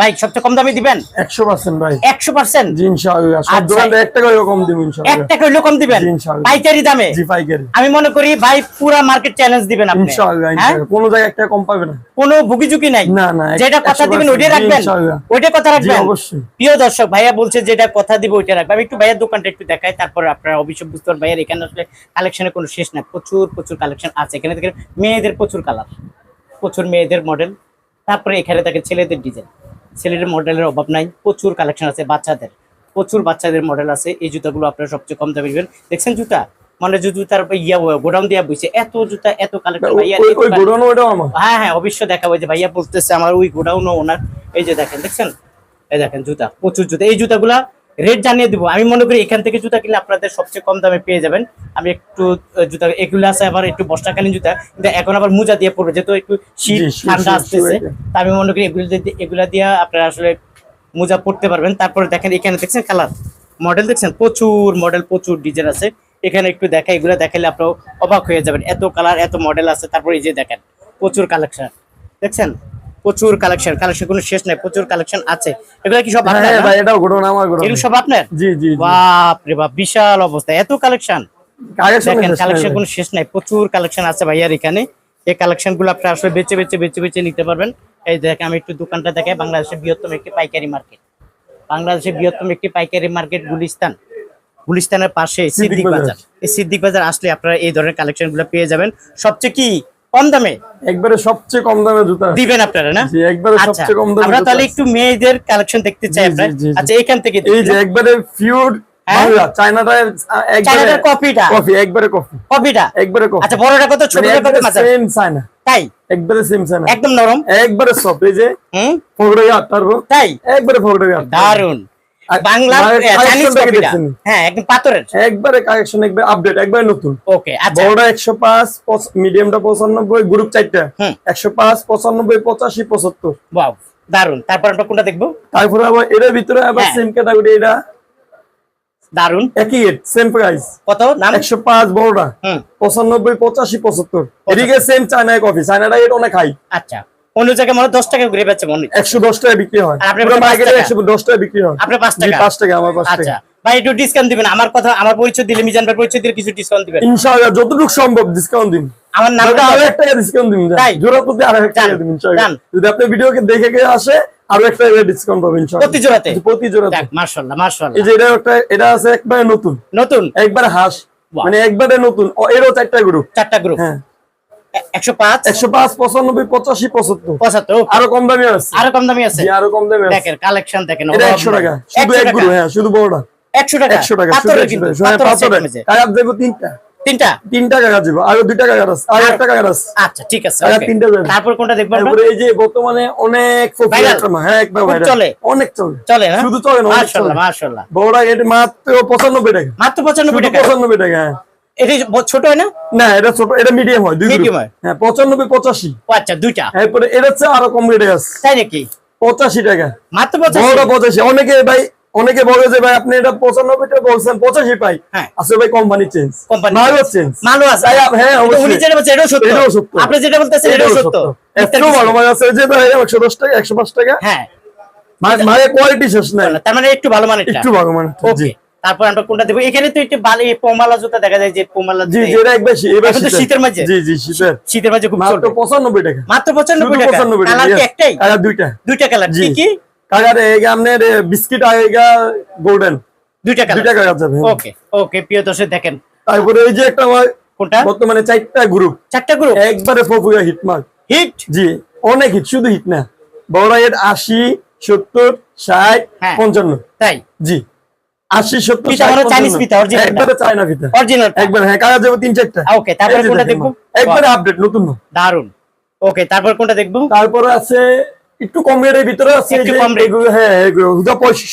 ভাই সবচেয়ে কম দামে দিবেন? একশো পার্সেন্ট ভাই। একশো পার্সেন্ট? জি ইনশাআল্লাহ। সব আচ্ছা। দোকানে এক টাকা কম দিব এক ইনশাআল্লাহ টাকা কম দিবেন? ইনশাআল্লাহ। পাইকারি দামে? জি পাইকারি। আমি মনে করি ভাই পুরা মার্কেট চ্যালেঞ্জ দিবেন আপনি। ইনশাআল্লাহ হ্যাঁ? কোনো জায়গায় টাকা কম পাবে না। কোনো ভুগি ঝুঁকি নাই? না, না, যেটা কথা দিবেন ওইটাই রাখবেন। ওইটাই কথা রাখবেন? অবশ্যই। প্রিয় দর্শক ভাইয়া বলছে যেটা কথা দিব ওইটা রাখবেন। আমি একটু ভাইয়ার দোকানটা একটু দেখাই তারপর আপনারা অবশ্যই বুঝতে পারবেন। ভাইয়ার এখানে আসলে কালেকশনের কোনো শেষ নাই। প্রচুর প্রচুর কালেকশন আছে। এখানে দেখেন মেয়েদের প্রচুর কালার প্রচুর মেয়েদের মডেল তারপরে এখানে দেখেন ছেলেদের ডিজাইন ছেলেদের মডেলের অভাব নাই প্রচুর কালেকশন আছে বাচ্চাদের প্রচুর বাচ্চাদের মডেল আছে এই জুতাগুলো আপনারা সবচেয়ে কম দামে নেবেন। দেখছেন জুতা? মানে জুতার ইয়া গোডাউন দিয়া বইছে এত জুতা এত কালেকশন ভাইয়া হ্যাঁ হ্যাঁ অবশ্যই দেখাবো যে ভাইয়া বলতেছে আমার ওই গোডাউনও ওনার। এই যে দেখেন দেখছেন? এই দেখেন জুতা প্রচুর জুতা। এই জুতাগুলা রেট জানিয়ে দিব। আমি মনে করি এখান থেকে জুতা কিনলে আপনাদের সবচেয়ে কম দামে পেয়ে যাবেন। আমি একটু জুতা এগুলো আছে আবার একটু বর্ষাকালীন জুতা কিন্তু এখন আবার মোজা দিয়ে পড়বে যেহেতু একটু শীত ঠান্ডা আসতেছে। তা আমি মনে করি এগুলো এগুলা দিয়ে আপনারা আসলে মোজা পড়তে পারবেন। তারপরে দেখেন এখানে দেখছেন কালার? মডেল দেখছেন? প্রচুর মডেল প্রচুর ডিজাইন আছে। এখানে একটু দেখা এগুলো দেখালে আপনারা অবাক হয়ে যাবেন। এত কালার এত মডেল আছে। তারপরে এই যে দেখেন প্রচুর কালেকশন। দেখছেন? প্রচুর কালেকশন কালেকশন কোনো শেষ নাই প্রচুর কালেকশন আছে। এগুলো কি সব আপনার হ্যাঁ? ভাই এটাও আমার এগুলো সব আপনার? জি বাপ রে বাপ বিশাল অবস্থা। এত কালেকশন কালেকশন কোনো শেষ নাই প্রচুর কালেকশন আছে ভাইয়ার এখানে। এই কালেকশনগুলো আপনি আসলে বেচে বেচে বেচে বেচে নিতে পারবেন। এই দেখেন আমি একটু দোকানটা দেখাই বাংলাদেশের বৃহত্তম একটি পাইকারি মার্কেট। বাংলাদেশের বৃহত্তম একটি পাইকারি মার্কেট গুলিস্তান। গুলিস্তানের পাশে সিদ্দিক। বাজার। এই সিদ্দিক বাজার আসলে আপনারা এই ধরনের কালেকশনগুলো পেয়ে যাবেন। সবচেয়ে কি কম দামে? একবারে সবচেয়ে কম দামে জুতা। দিবেন আপনারা না? জি, একবারে আচ্ছা। সবচেয়ে কম দামে আমরা তাহলে একটু মেয়েদের কালেকশন দেখতে চাই জি। আচ্ছা এখান থেকে এই যে একবারে পিওর হ্যাঁ? একবারে কপিটা কফি একবারে কফি। কপিটা একবারে কফি। আচ্ছা বড়টা কত ছোটটা কত মাঝারি? Same China. তাই? একবারে সেম চায়না। একদম নরম? একবারে সফট এই যে হুম? ফগড়ে তাই? একবারে ফগড়ে দারুণ আর চাইনিজ কপিটা হ্যাঁ একদম পাথরের। একবারে কালেকশন একবার আপডেট একবারে নতুন। ওকে আচ্ছা। বড়টা একশো পাঁচ মিডিয়ামটা পঁচানব্বই গ্রুপ চারটা। হুম। একশো পাঁচ পঁচানব্বই পঁচাশি পঁচাত্তর। ওয়াও দারুণ তারপর আমরা কোনটা দেখব? তারপরে আবার এটার ভিতরে আবার হ্যাঁ। সেম ক্যাটাগরি এটা দারুণ একই রেট সেম প্রাইস কত? নাম? একশো পাঁচ বড়টা। হুম। পঁচানব্বই পঁচাশি পঁচাত্তর। এদিকে সেম কফি চায়নাটা অনেক হাই আচ্ছা। অন্য জায়গায় মনে দশ টাকা ঘুরে পাচ্ছে মনে একশো দশ টাকা বিক্রি হয়? একশো দশ টাকা বিক্রি হয়। আপনার পাঁচ টাকা? পাঁচ টাকা আমার পাঁচ আচ্ছা। টাকা ভাই একটু ডিসকাউন্ট দিবেন। আমার কথা আমার পরিচয় দিলে মিজান ভাই পরিচয় দিলে কিছু ডিসকাউন্ট দিবেন। ইনশাআল্লাহ যতটুকু সম্ভব ডিসকাউন্ট দিন। আমার নাম দাদা, আরও এক টাকা ডিসকাউন্ট দিন তাই? জোড়া প্রতি আরও এক দিন ইনশাআল্লাহ। যদি আপনি ভিডিওকে দেখে গিয়ে আসে আরও এক টাকা ডিসকাউন্ট পাবেন ইনশাআল্লাহ। প্রতি জোড়াতে? প্রতি জোড়াতে। যাক মাশাআল্লাহ এই যে এটা একটা এটা আছে একবারে নতুন। নতুন? একবারে হাঁস। মানে একবারে নতুন। এরও চারটা গ্রুপ চারটা গ্রুপ হ্যাঁ। আরও কম দামি আছে। আরও কম দামি আছে? আরও কম দামি আছে। কালেকশন দেখেন একশো টাকা। শুধু এক টাকা। হ্যাঁ শুধু বড়টা। একশো টাকা। একশো টাকা শুধু পাথরের একশো কিন্তু টাকা। হ্যাঁ, তিনটা। তিনটা? তিনটা কাগজ দেবো। আরও দুইটা কাগজ আছে আর একটা কাগজ আছে। আচ্ছা ঠিক আছে টাকা okay। তিনটা দেবেন। তারপর কোনটা দেখব তারপরে এই যে বর্তমানে অনেক হ্যাঁ একবার চলে? অনেক চলে। চলে না? শুধু চলে না মাশাআল্লাহ মাশাআল্লাহ। এটা মাত্র পঁচানব্বই টাকা। মাত্র পঁচানব্বই শুধু টাকা? পঁচানব্বই টাকা হ্যাঁ। এটা ছোট হয় না? না এটা ছোট এটা মিডিয়াম হয় group। হয়? হ্যাঁ পঁচানব্বই পঁচাশি। ও আচ্ছা দুইটা। এরপরে এটা হচ্ছে আরও কম রেটে আছে। তাই নাকি? পঁচাশি টাকা। মাত্র পঁচাশি? বড়টা পঁচাশি। অনেকে ভাই অনেকে বলে যে ভাই আপনি এটা পঁচানব্বই টাকা বলছেন পঁচাশি পাই। হ্যাঁ। আসলে ভাই কোম্পানি চেঞ্জ মালও change। চেঞ্জ মালও আছে। হ্যাঁ উনি যেটা বলছে এটাও সত্য। এটাও সত্য। আপনি যেটা বলতেছেন এটাও সত্য। একটু ভালো মাল আছে যে ভাই একশো দশ টাকা একশো পাঁচ টাকা। হ্যাঁ। মানে কোয়ালিটি শেষ নাই। তার মানে একটু ভালো মানের একটু ভালো মানে ওকে তারপর আমরা কোনটা দেবো? এখানে তো একটু বালি পোমালা জুতা দেখা যায় যে পোমালা জি জি এটা একবার এবার তো শীতের। মাঝে? জি জি শীতের। শীতের মাঝে খুব মাত্র টাকা। মাত্র শুধু পঁচানব্বই টাকা পঁচানব্বই কালার কি টাকা একটাই? কালার দুইটা। দুইটা কালার। কি কি? কালার এই আপনার বিস্কিট আর গোল্ডেন। দুইটা দুইটা কালার কালার যাবে। ওকে ওকে প্রিয় দর্শক দেখেন। তারপরে এই যে একটা কোনটা? বর্তমানে চারটা গ্রুপ চারটা গ্রুপ একবারে পপুলার হিটমার্ক হিট জি অনেক হিট শুধু হিট না। বড় হিট আশি সত্তর ষাট হ্যাঁ। পঞ্চান্ন। তাই? জি। মানে একবারে চায়না অরিজিনাল একবার হ্যাঁ কাগজ যাব তিন চারটা। ওকে তারপরে কোনটা দেখব? একবারে আপডেট নতুন। দারুণ ওকে তারপর কোনটা দেখব? তারপরে আছে একটু কম রেটের ভিতরে আছে একটু কম। এগুলো হ্যাঁ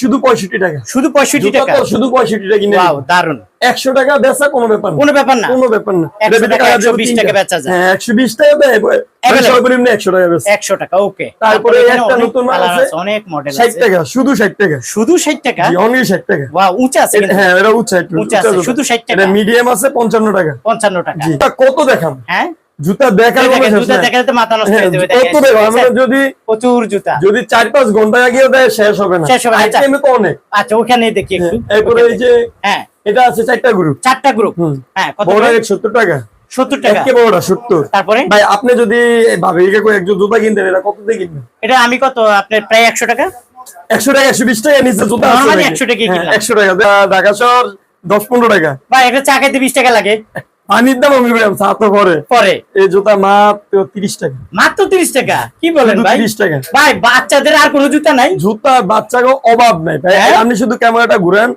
শুধু পঁয়ষট্টি টাকা। শুধু পঁয়ষট্টি জুতা টাকা? শুধু পঁয়ষট্টি টাকা কিনে ওয়াও দারুণ একশো টাকা বেচা কোনো ব্যাপার না। কোনো ব্যাপার না। কোনো ব্যাপার না। 100 টাকা, 120 টাকা বেচা যায়। হ্যাঁ একশো বিশ টাকা দেয়। Available। সর্বনিম্ন একশো টাকা বেচে। একশো টাকা ওকে। তারপরে একটা নতুন মাল আছে, অনেক মডেল আছে। টাকা শুধু ষাট টাকা। শুধু ষাট টাকা? জি অনলি ষাট টাকা। ওয়াও উঁচা আছে হ্যাঁ এটা উচ্চ একটু উঁচা আছে, শুধু 60 টাকা। এটা মিডিয়াম আছে পঞ্চান্ন টাকা। পঞ্চান্ন টাকা। জি তা কত দেখাম হ্যাঁ? জুতা দেখার জুতা নাই। দেখালে তো মাথা নষ্ট হ্যাঁ, হয়ে যাবে আমরা যদি প্রচুর জুতা। যদি চার পাঁচ ঘণ্টা আগেও দেয় শেষ হবে না। শেষ হবে আচ্ছা। আইটেমে তো অনেক। আচ্ছা ওখানে দেখি একটু। এরপরে এই যে হ্যাঁ। এটা আছে চারটা গ্রুপ চারটা গ্রুপ হ্যাঁ কত টাকা। সত্তর টাকা। একে বড়টা তারপরে? ভাই আপনি যদি একজন জুতা কিনতেন এটা কত দিয়ে কিনবেন? এটা আমি কত আপনার প্রায় একশো টাকা? একশো টাকা একশো বিশ টাকা নিচে জুতা আছে? 100 হ্যাঁ, কিনলাম। একশো টাকা। ঢাকা শহর দশ পনেরো টাকা। ভাই একটা চা খাইতে বিশ টাকা লাগে। পানির দাম আমি বললাম চা পরে পরে? এই জুতা মাত্র তিরিশ টাকা। মাত্র তিরিশ টাকা? কি বলেন ভাই? 30 টাকা। ভাই বাচ্চাদের আর কোনো জুতা নাই? জুতা বাচ্চাকে অভাব নাই। ভাই হ্যাঁ? আপনি শুধু ক্যামেরাটা ঘুরেন।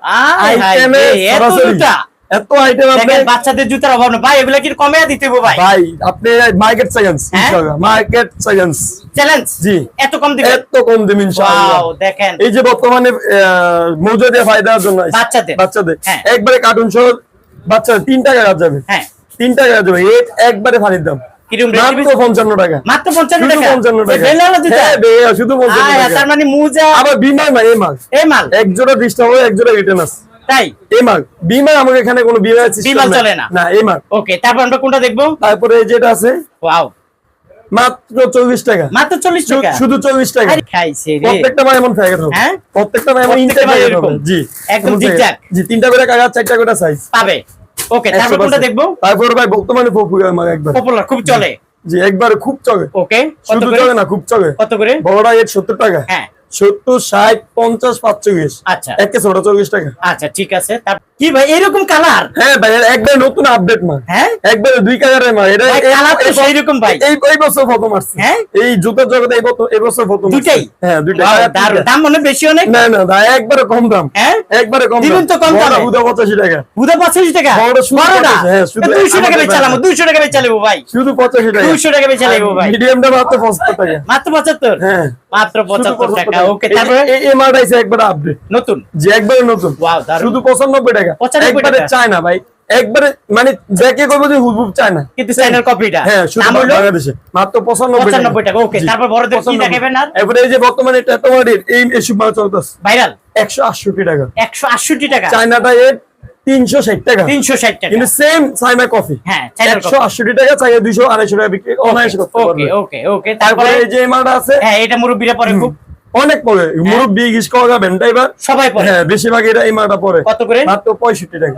আইটেমে সরাসরি। এত আইটেম আপনি বাচ্চাদের জুতার অভাব নেই। ভাই এগুলা কি কমে দিতে হবে ভাই? ভাই আপনি মার্কেট হ্যাঁ? মার্কেট চ্যালেঞ্জ জি। এত কম দিবেন? এত কম দিন ইনশাআল্লাহ। ওয়াও দেখেন। এই যে বর্তমানে মৌজা দিয়ে ফায়দার জন্য। বাচ্চাদের। বাচ্চাদের। হ্যাঁ। একবারে কার্টুন সহ বাচ্চাদের তিনটা টাকা যাবে। হ্যাঁ। তিনটা টাকা যাবে। এর একবারে ফানির দাম। তাই? এই মাল। বিমা আমাকে এখানে কোনো। চলে না। না ওকে তারপর আমরা কোনটা দেখব? তারপরে যেটা আছে ওয়াও। মাত্র চল্লিশ টাকা। মাত্র চল্লিশ শু- টাকা? শুধু চল্লিশ টাকা। আরে খাইছে রে। প্রত্যেকটা এমন হবে হ্যাঁ? প্রত্যেকটা এমন ইনটেক এরকম? জি। একদম জি তিনটা করে কাগজ চারটা করে সাইজ পাবে। ওকে তারপর কোনটা দেখব? তারপর ভাই বর্তমানে পপুলার আমার একবার। পপুলার খুব চলে। জি একবার খুব চলে। ওকে কত করে? না খুব চলে। কত করে? বড়টা এর সত্তর টাকা। হ্যাঁ। সত্তর ষাট পঞ্চাশ পাঁচচল্লিশ। আচ্ছা। একে ছোট চল্লিশ টাকা। আচ্ছা ঠিক আছে। কি ভাই এরকম কালার? হ্যাঁ ভাই একবার নতুন আপডেট মা হ্যাঁ? একবারে দুই কালারের মা এটা ভাই, তো এই- সেইরকম ভাই। এই এই বছর প্রথম আসছে। হ্যাঁ? এই জুতার জগতে এই বছর এই বছর প্রথম আসছে। হ্যাঁ কালার। দাম মনে বেশি অনেক? না না ভাই একবারে কম দাম। হ্যাঁ? একবারে কম দিবেন তো কম দামে? টাকা। টাকা? শুধু বড়টা হ্যাঁ, শুধু টাকা বেচালাম টাকা ভাই। শুধু পঁচাশি টাকা। ভাই। মিডিয়ামটা মাত্র পঁচাত্তর টাকা। মাত্র পঁচাত্তর? হ্যাঁ। মাত্র শুধু পঁচাত্তর টাকা। ওকে তারপরে? এই- এই মালটা এসে একবারে আপডেট নতুন? যে একবারে নতুন। ওয়াও শুধু পঁচানব্বই টাকা। 95 টাকা। চায় না ভাই। একবারে মানে দেখে করব যে হুবহুব চায় না কিন্তু চাইনার কপিটা হ্যাঁ শুধু হলো? বাংলাদেশে। মাত্র পঁচানব্বই পঁচানব্বই টাকা। ওকে জি, তারপর বড়দের কি দেখাবেন আর? এরপরে এই যে বর্তমানে এই এসব মাল চলতেছে। ভাইরাল একশো আটষট্টি টাকা। একশো আটষট্টি টাকা? চায়নাটা এর তিনশো ষাট টাকা। তিনশো ষাট টাকা। কিন্তু সেম কফি হ্যাঁ টাকা আড়াইশো টাকা বিক্রি অনায়াসে করতে পারবে। ওকে ওকে তারপরে এই যে আছে হ্যাঁ এটা মুরব্বীরা পরে খুব অনেক পরে। মুরব্বী করা এবার। সবাই পরে। হ্যাঁ বেশিরভাগ এটা এই মালটা পরে। কত করে? মাত্র টাকা।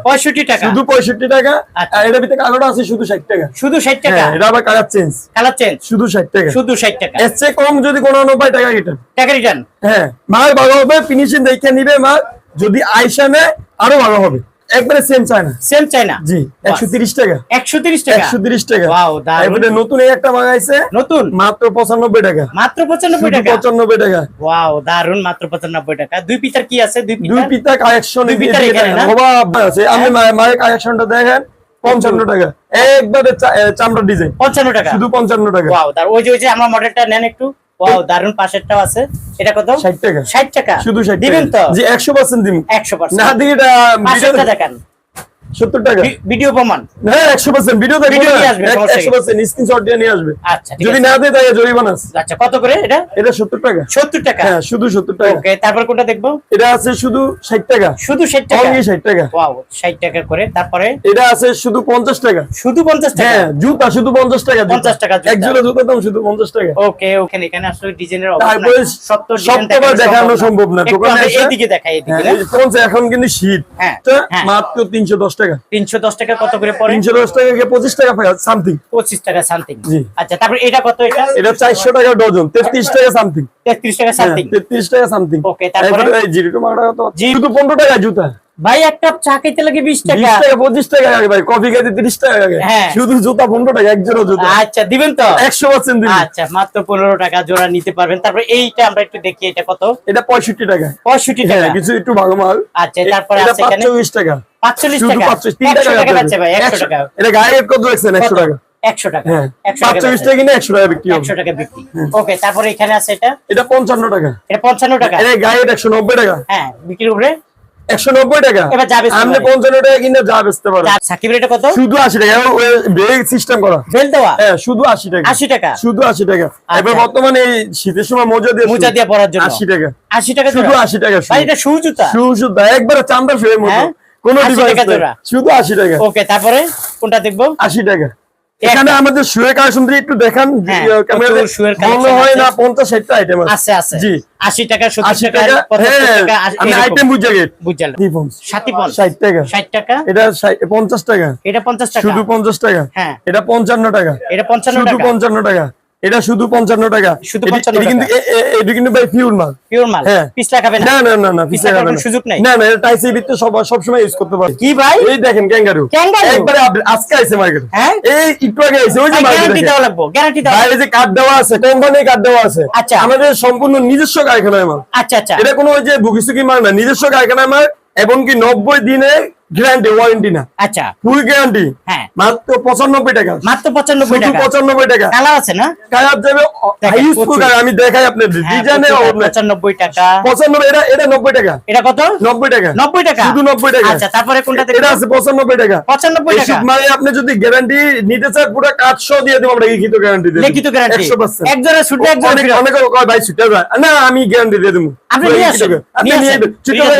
টাকা। শুধু পঁয়ষট্টি টাকা। আচ্ছা। আর এটার ভিতরে কালোটা আছে শুধু ষাট টাকা। শুধু টাকা? হ্যাঁ এটা আবার কালার চেঞ্জ কালার চেঞ্জ শুধু ষাট টাকা। শুধু টাকা। এর চেয়ে কম যদি কোনো নব্বই টাকা রিটার্ন টাকা রিটার্ন হ্যাঁ মাল ভালো হবে ফিনিশিং দেখে নিবে মাল। যদি আইসা নেয় আরও ভালো হবে। একবারে সেম চায়না সেম চাইনা জি একশো তিরিশ টাকা। একশো তিরিশ টাকা? একশো তিরিশ টাকা। Wow, দারুণ। এবারে নতুন একটা নতুন? মাত্র পঁচানব্বই টাকা। মাত্র পঁচানব্বই শুধু টাকা? পঁচানব্বই টাকা। ওয়াও দারুণ মাত্র পঁচানব্বই টাকা। দুই পিতার কি আছে? দুই দুই পিতার? পিতা কালেকশন দুই পিতার এখানে না? আছে। আপনি মায়ের- মায়ের কালেকশনটা দেখেন পঞ্চান্ন টাকা। একবারে চা- এ, চামড়া ডিজাইন পঞ্চান্ন টাকা। শুধু পঞ্চান্ন টাকা। ওয়াও দারুণ ওই যে ওই যে আমরা মডেলটা নেন একটু। ওয়াও দারুণ পাশেরটাও আছে। এটা কত? ষাট টাকা। ষাট টাকা। শুধু ষাট দিবেন তো? জি একশো পার্সেন্ট দিন একশো না পার্সেন্ট এটা পাশেরটা দেখান। সত্তর টাকা। ভিডিও প্রমাণ। হ্যাঁ একশো পার্সেন্ট ভিডিও দেখব Video না। নিয়ে আসবে, সমস্যা একশো পার্সেন্ট স্ক্রিনশট দিয়ে নিয়ে আসবে। আচ্ছা যদি না দেয় তাহলে জরিমানা আচ্ছা কত করে এটা? এটা সত্তর টাকা। সত্তর টাকা? হ্যাঁ শুধু সত্তর টাকা। ওকে তারপর কোনটা দেখব? এটা আছে শুধু ষাট টাকা। শুধু ষাট টাকা? অনলি ষাট টাকা। ওয়াও ষাট টাকা করে। তারপরে? এটা আছে শুধু পঞ্চাশ টাকা। শুধু পঞ্চাশ টাকা? হ্যাঁ জুতা শুধু পঞ্চাশ টাকা জুতা। 50 টাকা এক জোড়া জুতার দাম শুধু পঞ্চাশ টাকা। ওকে ওখানে এখানে আসলে ডিজাইনের তারপরে সত্তর সপ্তমবার দেখানো সম্ভব না। দোকানে এইদিকে দেখাই এইদিকে হ্যাঁ, এখন কিন্তু শীত। হ্যাঁ, হ্যাঁ। মাত্র তিনশো দশ টাকা তিনশো দশ টাকা কত করে পড়ে? তিনশো দশ টাকা থেকে পঁচিশ টাকা সামথিং পঁচিশ টাকা সামথিং আচ্ছা তারপর এটা কত এটা? টাকা ডজন। তেত্রিশ টাকা সামথিং তেত্রিশ টাকা সামথিং তেত্রিশ টাকা সামথিং Okay, তারপরে? জিরো টমাটো কত জি- শুধু পনেরো টাকা জুতা। ভাই এক কাপ চা খেতে লাগে বিশ টাকা। টাকা পঁচিশ টাকা লাগে ভাই কফি খেতে তিরিশ টাকা লাগে। হ্যাঁ। শুধু জুতা পনেরো টাকা এক জোড়া আচ্ছা দিবেন তো? একশো পার্সেন্ট আচ্ছা মাত্র পনেরো টাকা জোড়া নিতে পারবেন। তারপরে এইটা আমরা একটু দেখি এটা কত? এটা পঁয়ষট্টি টাকা। পঁয়ষট্টি হ্যাঁ, টাকা। কিছু একটু ভালো মাল। আচ্ছা তারপরে আছে চল্লিশ টাকা। পাঁচচল্লিশ টাকা? একশো টাকা আছে ভাই একশো টাকা। এটা গায়ে কত রাখছেন একশো টাকা। একশো টাকা। পাঁচচল্লিশ টাকা কিনে একশো টাকা বিক্রি একশো টাকা ওকে হ্যাঁ। তারপরে এখানে আছে এটা? এটা পঞ্চান্ন টাকা। এটা পঞ্চান্ন টাকা? এটা গায়ে একশো নব্বই টাকা। হ্যাঁ বিক্রি করে 190 টাকা। টাকা শুধু 80 টাকা। শুধু 80 টাকা। 80 টাকা? শুধু 80 টাকা। বর্তমানে শীতের সময় পরার জন্য। 80 টাকা। 80 টাকা শুধু 80 টাকা একবার চামড়া ফেলে কোনো শুধু 80 টাকা। ওকে তারপরে কোনটা দেখব? 80 টাকা। এখানে আমাদের শুয়ে কালেকশন একটু দেখান হ্যাঁ, শুয়ের মনে হয় না পঞ্চাশ ষাটটা আইটেম আছে। আছে জি। আশি টাকা সত্তর টাকা হ্যাঁ আমি আইটেম বুঝে গেছি। বুঝলাম। ষাট টাকা। ষাট টাকা? এটা পঞ্চাশ টাকা। এটা পঞ্চাশ টাকা। শুধু পঞ্চাশ টাকা। হ্যাঁ। এটা পঞ্চান্ন টাকা। এটা পঞ্চান্ন শুধু পঞ্চান্ন টাকা। এটা শুধু পঞ্চান্ন টাকা। শুধু 55 এটি কিন্তু এ- এ- কিন্তু ভাই পিওর মাল। পিওর মাল। পিছলা খাবে না। না না না না পিছলা পিছিয়ে খাওয়ার যাবে কোনো না। সুযোগ নাই। না না এটা টাইসের ভিতরে সব সবসময় ইউজ করতে পারে। কি ভাই? এই দেখেন ক্যাঙ্গারু একবারে আপ- আজকে আইছে মার্কেট হ্যাঁ? এই একটু আগে আইছে ওই যে গ্যারান্টি দেওয়া লাগবো গ্যারান্টি দেওয়া বাইরে যে কার্ড দেওয়া আছে কোম্পানি কার্ড দেওয়া আছে। আচ্ছা। আমাদের সম্পূর্ণ নিজস্ব কারখানায় মাল। আচ্ছা আচ্ছা। এটা কোনো ওই যে বুকিসুকি মাল না নিজস্ব কারখানায় মাল এবং কি নব্বই দিনে গ্যারান্টি ওয়ারেন্টি না। আচ্ছা। ফুল গ্যারান্টি হ্যাঁ। মাত্র পঁচানব্বই টাকা। মাত্র পঁচানব্বই শুধু টাকা। পঁচানব্বই টাকা। কালার আছে না? কালার যাবে। আমি দেখাই আপনার হ্যাঁ, ডিজাইনে প্রচুর। টাকা, পঁচানব্বই টাকা। পঁচানব্বই এটা এটা নব্বই টাকা। এটা কত? নব্বই টাকা। নব্বই টাকা? শুধু নব্বই টাকা। আচ্ছা তারপরে কোনটা এটা আছে পঁচানব্বই টাকা। পঁচানব্বই টাকা? মানে আপনি যদি গ্যারান্টি নিতে চান পুরো কাজ সহ দিয়ে দেবো আমরা লিখিত গ্যারান্টি দিয়ে লিখিত গ্যারান্টি একশো পার্সেন্ট একজনের শুটে একজন অনেক ভাই ছুটে না আমি গ্যারান্টি দিয়ে দেবো। আপনি নিয়ে আসেন। আপনি নিয়ে দেন।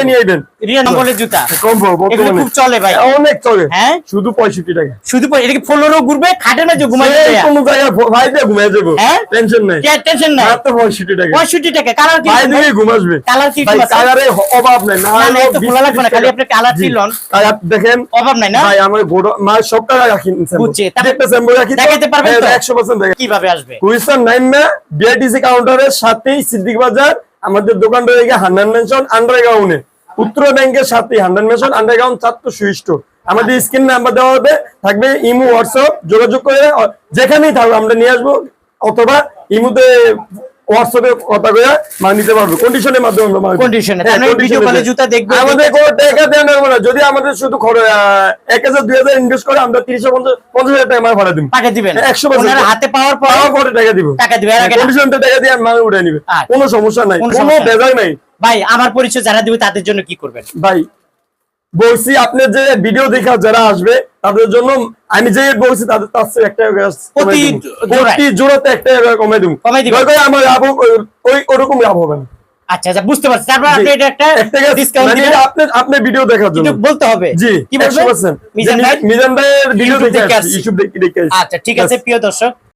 নিয়ে আইবেন রিয়া নম্বরের জুতা। কম পাবো এগুলো বর্তমানে খুব চলে ভাই। অনেক চলে। হ্যাঁ? শুধু পঁয়ষট্টি টাকা। শুধু পরে- এটা কি ফ্লোরও ঘুরবে খাটের মাঝে ঘুমাই এই কোনো জায়গায় ভাই দিয়ে ঘুমিয়ে যাব। হ্যাঁ? টেনশন নাই। টেনশন নাই। মাত্র পঁয়ষট্টি টাকা। পঁয়ষট্টি টাকা। কালার কি ভাই দিয়ে ঘুম কালার কি কালারে অভাব নাই। না না, না, খোলা লাগবে না, খালি আপনি কালার জি। কালার দেখেন। অভাব নাই না? ভাই আমার গোড মা সব টাকা রাখি বুঝছি, তারপর স্যাম্পল রাখি দেখাইতে পারবেন তো? একশো পার্সেন্ট দেখেন কীভাবে আসবে? কুইসার নাইন না বিআইটিসি কাউন্টারের সাথেই সিদ্দিক বাজার আমাদের দোকানটা রয়েছে হান্ড্রেড মেনশন আন্ডারগ্রাউন্ডে উত্তর ব্যাংকের সাথে হান্ড্রেড মেশন আন্ডারগ্রাউন্ড ছাত্র সুইষ্ট। আমাদের স্ক্রিন নাম্বার দেওয়া হবে, থাকবে ইমু, হোয়াটসঅ্যাপ, যোগাযোগ করে যেখানেই থাকবে আমরা নিয়ে আসব, অথবা ইমুতে হোয়াটসঅ্যাপে কথা মাল নিতে পারব। কন্ডিশনের মাধ্যমে আমরা মাল এ, হ্যাঁ, মানে call এ দিই। জুতা দেখবে, আমাদের কোনো টাকা লাগবে না যদি আমাদের শুধু খরচ আহ, এক হাজার দুই হাজার ইনভেস্ট করে আমরা তিরিশ পঞ্চাশ পঞ্চাশ হাজার টাকা মাল ভাড়া দিব। পাঠিয়ে দিবেন। একশো পার্সেন্ট। ওনার হাতে পাওয়ার পর পরে টাকা দিব। টাকা দিবে, এর আগে না। কন্ডিশনটা টাকা দিয়ে মাল উঠে নিবে। আচ্ছা। কোনো সমস্যা নাই কোনো নাই। নাই। ভাই আমার পরিচয় যারা দিবে তাদের জন্য কি করবেন? ভাই বলছি আপনি যে ভিডিও দেখা যারা আসবে তাদের জন্য আমি যে বলছি তাদের তার চেয়ে একটা প্রতি জোড়াতে একটা কমাই দিব। আমার লাভ ওই- ওরকম লাভ হবে না। আচ্ছা আচ্ছা বুঝতে পারছি। তারপর আপনি এটা একটা ডিসকাউন্ট মানে দিবেন। আপনার ভিডিও দেখার জন্য। বলতে হবে। জি কি বলবেন? মিজান ভাই? মিজান ভাইয়ের ভিডিও দেখে আসছি। ইউটিউব দেখে দেখে আসছি আচ্ছা ঠিক আছে প্রিয় দর্শক।